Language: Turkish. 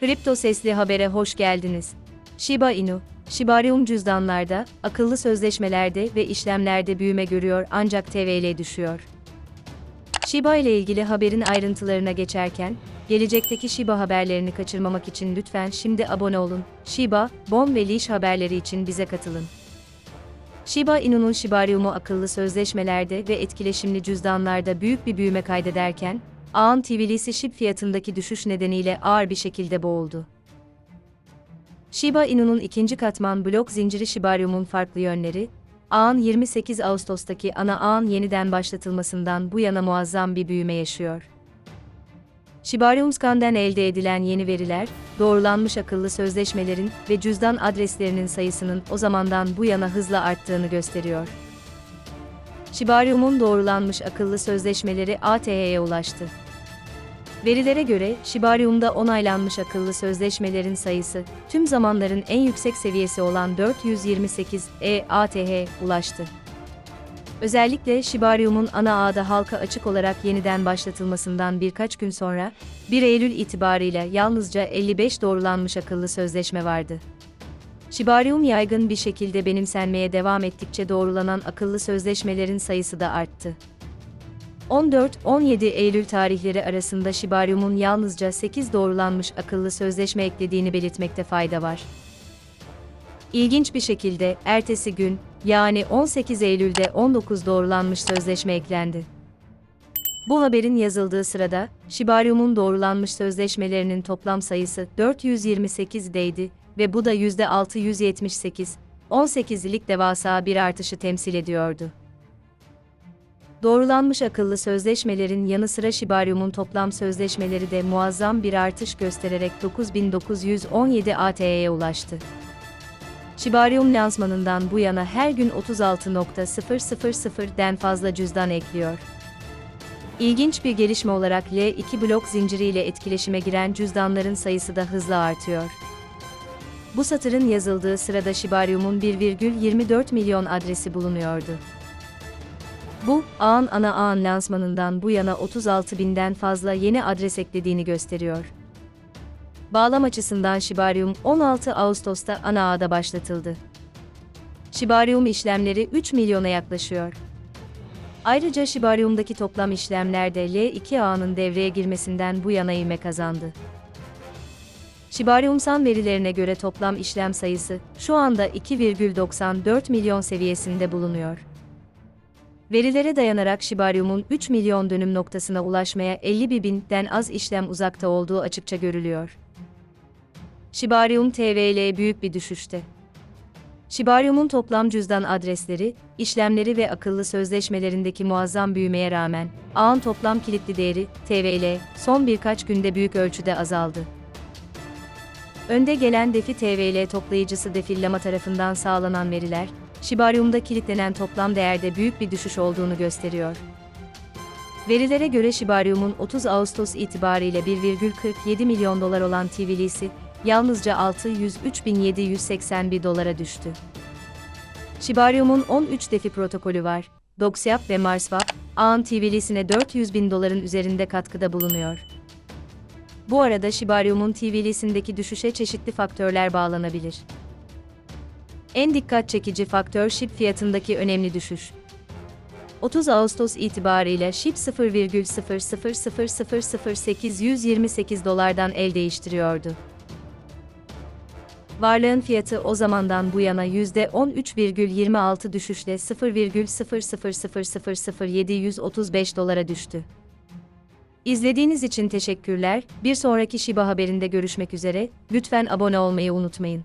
Kripto Sesli Haber'e hoş geldiniz. Shiba Inu, Shibarium cüzdanlarda, akıllı sözleşmelerde ve işlemlerde büyüme görüyor ancak TVL düşüyor. Shiba ile ilgili haberin ayrıntılarına geçerken, gelecekteki Shiba haberlerini kaçırmamak için lütfen şimdi abone olun. Shiba, Bon ve Leash haberleri için bize katılın. Shiba Inu'nun Shibarium'u akıllı sözleşmelerde ve etkileşimli cüzdanlarda büyük bir büyüme kaydederken, ağın TVL'si SHIB fiyatındaki düşüş nedeniyle ağır bir şekilde boğuldu. Shiba Inu'nun ikinci katman blok zinciri Shibarium'un farklı yönleri, ağın 28 Ağustos'taki ana ağın yeniden başlatılmasından bu yana muazzam bir büyüme yaşıyor. Shibarium Scan'den elde edilen yeni veriler, doğrulanmış akıllı sözleşmelerin ve cüzdan adreslerinin sayısının o zamandan bu yana hızla arttığını gösteriyor. Shibarium'un doğrulanmış akıllı sözleşmeleri ATH'ye ulaştı. Verilere göre, Shibarium'da onaylanmış akıllı sözleşmelerin sayısı, tüm zamanların en yüksek seviyesi olan 428 EATH ulaştı. Özellikle Shibarium'un ana ağda halka açık olarak yeniden başlatılmasından birkaç gün sonra, 1 Eylül itibarıyla yalnızca 55 doğrulanmış akıllı sözleşme vardı. Shibarium yaygın bir şekilde benimsenmeye devam ettikçe doğrulanan akıllı sözleşmelerin sayısı da arttı. 14-17 Eylül tarihleri arasında Shibarium'un yalnızca 8 doğrulanmış akıllı sözleşme eklediğini belirtmekte fayda var. İlginç bir şekilde ertesi gün, yani 18 Eylül'de 19 doğrulanmış sözleşme eklendi. Bu haberin yazıldığı sırada, Shibarium'un doğrulanmış sözleşmelerinin toplam sayısı 428'deydi ve bu da %678, 18'lik devasa bir artışı temsil ediyordu. Doğrulanmış akıllı sözleşmelerin yanı sıra Shibarium'un toplam sözleşmeleri de muazzam bir artış göstererek 9917 AT'ye ulaştı. Shibarium lansmanından bu yana her gün 36.000'den fazla cüzdan ekliyor. İlginç bir gelişme olarak L2 blok zinciriyle etkileşime giren cüzdanların sayısı da hızla artıyor. Bu satırın yazıldığı sırada Shibarium'un 1,24 milyon adresi bulunuyordu. Bu, ağın ana ağın lansmanından bu yana 36 binden fazla yeni adres eklediğini gösteriyor. Bağlam açısından Shibarium 16 Ağustos'ta ana ağda başlatıldı. Shibarium işlemleri 3 milyona yaklaşıyor. Ayrıca Shibarium'daki toplam işlemlerde L2 ağının devreye girmesinden bu yana ivme kazandı. Shibarium San verilerine göre toplam işlem sayısı şu anda 2,94 milyon seviyesinde bulunuyor. Verilere dayanarak Shibarium'un 3 milyon dönüm noktasına ulaşmaya 50 binden az işlem uzakta olduğu açıkça görülüyor. Shibarium TVL büyük bir düşüşte. Shibarium'un toplam cüzdan adresleri, işlemleri ve akıllı sözleşmelerindeki muazzam büyümeye rağmen, ağın toplam kilitli değeri, TVL, son birkaç günde büyük ölçüde azaldı. Önde gelen DeFi TVL toplayıcısı Defillama tarafından sağlanan veriler, Shibarium'da kilitlenen toplam değerde büyük bir düşüş olduğunu gösteriyor. Verilere göre Shibarium'un 30 Ağustos itibariyle 1,47 milyon dolar olan TVL'si, yalnızca 603.781 dolara düştü. Shibarium'un 13 defi protokolü var. Doxyap ve Marswap, ağın TVL'sine 400 bin doların üzerinde katkıda bulunuyor. Bu arada Shibarium'un TVL'sindeki düşüşe çeşitli faktörler bağlanabilir. En dikkat çekici faktör SHIB fiyatındaki önemli düşüş. 30 Ağustos itibariyle SHIB 0,0000828 dolardan el değiştiriyordu. Varlığın fiyatı o zamandan bu yana %13,26 düşüşle 0,0000735 dolara düştü. İzlediğiniz için teşekkürler. Bir sonraki Shiba haberinde görüşmek üzere. Lütfen abone olmayı unutmayın.